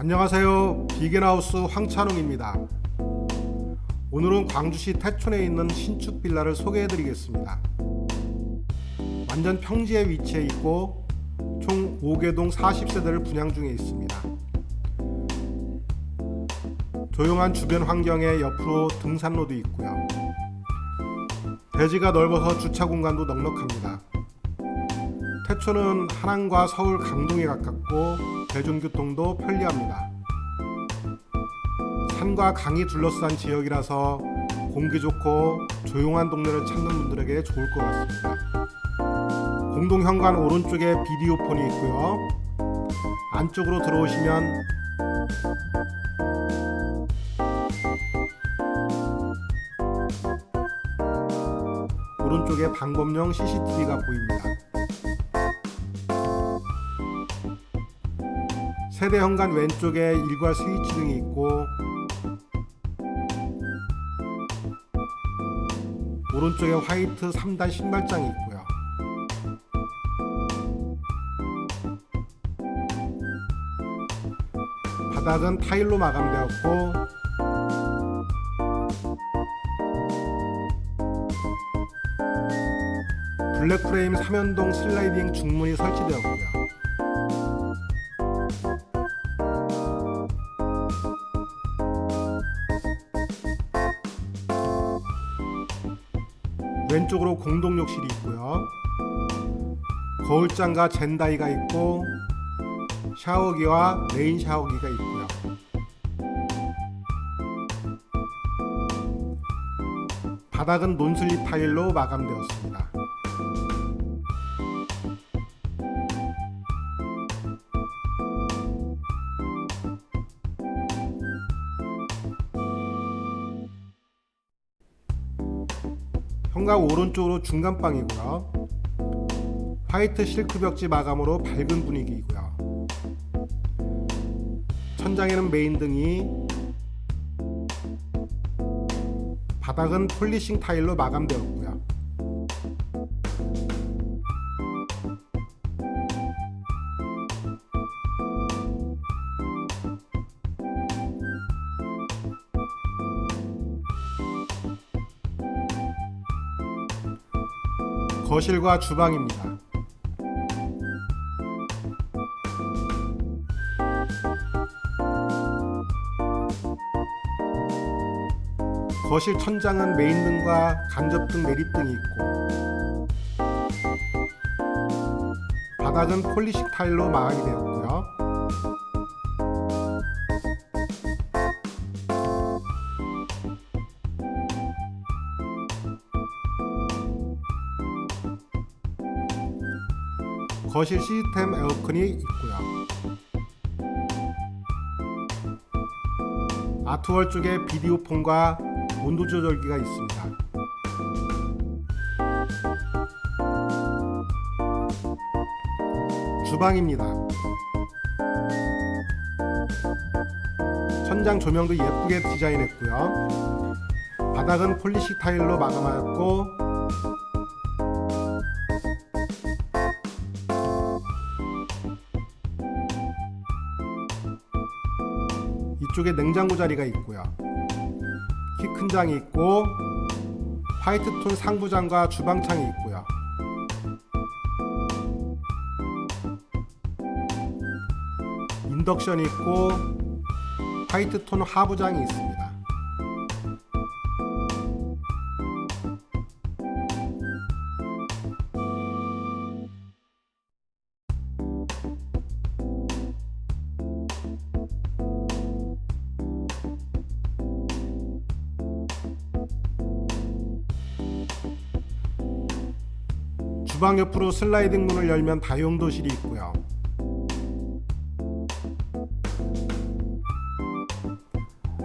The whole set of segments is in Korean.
안녕하세요. 비겐하우스 황찬웅입니다. 오늘은 광주시 태촌에 있는 신축 빌라를 소개해 드리겠습니다. 완전 평지에 위치해 있고 총 5개동 40세대를 분양 중에 있습니다. 조용한 주변 환경에 옆으로 등산로도 있고요. 대지가 넓어서 주차 공간도 넉넉합니다. 태초는 한양과 서울 강동에 가깝고 대중교통도 편리합니다. 산과 강이 둘러싼 지역이라서 공기 좋고 조용한 동네를 찾는 분들에게 좋을 것 같습니다. 공동 현관 오른쪽에 비디오폰이 있고요. 안쪽으로 들어오시면 오른쪽에 방범용 CCTV가 보입니다. 세대 현관 왼쪽에 일괄 스위치 등이 있고 오른쪽에 화이트 3단 신발장이 있고요. 바닥은 타일로 마감되었고 블랙 프레임 3연동 슬라이딩 중문이 설치되었고요. 왼쪽으로 공동 욕실이 있고요. 거울장과 젠다이가 있고 샤워기와 레인 샤워기가 있고요. 바닥은 논슬립 타일로 마감되었습니다. 현관 오른쪽으로 중간 방이고요. 화이트 실크 벽지 마감으로 밝은 분위기이고요. 천장에는 메인 등이 바닥은 폴리싱 타일로 마감되었고 거실과 주방입니다. 거실 천장은 메인등과 간접등 내립등이 있고 바닥은 폴리식 타일로 마감이 되었고요. 거실 시스템 에어컨이 있고요. 아트월 쪽에 비디오 폰과 온도 조절기가 있습니다. 주방입니다. 천장 조명도 예쁘게 디자인했고요. 바닥은 폴리식 타일로 마감하였고 이쪽에 냉장고 자리가 있고요. 키 큰 장이 있고 화이트 톤 상부장과 주방창이 있고요. 인덕션이 있고 화이트 톤 하부장이 있습니다. 주방 옆으로 슬라이딩 문을 열면 다용도실이 있고요.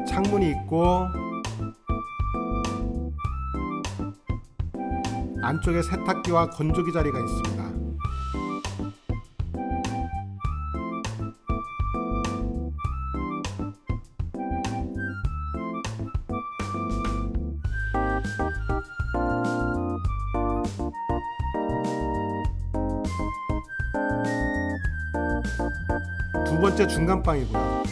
창문이 있고 안쪽에 세탁기와 건조기 자리가 있습니다. 번째 중간방이고요.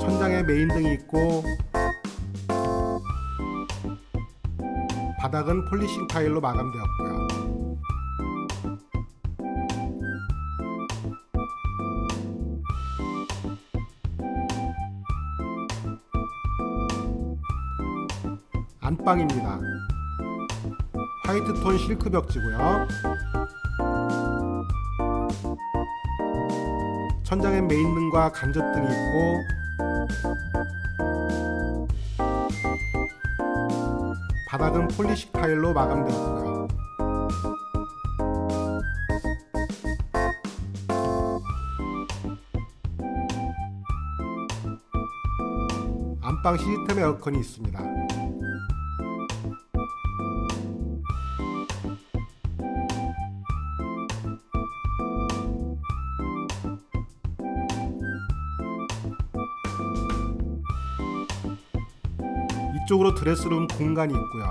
천장에 메인등이 있고 바닥은 폴리싱 타일로 마감되었고요. 안방입니다. 화이트 톤 실크 벽지고요. 천장엔 메인등과 간접등이 있고 바닥은 폴리식 타일로 마감되었고요. 안방 시스템 에어컨이 있습니다. 이쪽으로 드레스룸 공간이 있고요.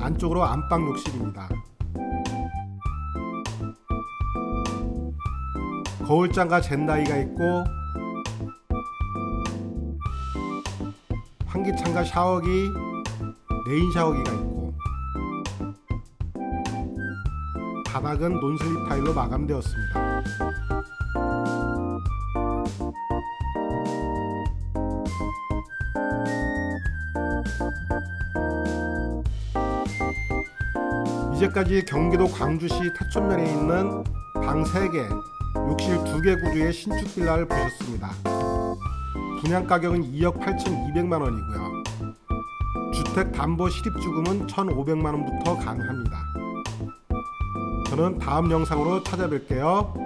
안쪽으로 안방 욕실입니다. 거울장과 젠다이가 있고 환기창과 샤워기, 레인 샤워기가 있고 바닥은 논슬립 타일로 마감되었습니다. 이제까지 경기도 광주시 태촌면에 있는 방 3개, 욕실 2개 구조의 신축 빌라를 보셨습니다. 분양 가격은 2억 8,200만 원이고요. 주택 담보 실입 주금은 1,500만 원부터 가능합니다. 저는 다음 영상으로 찾아뵐게요.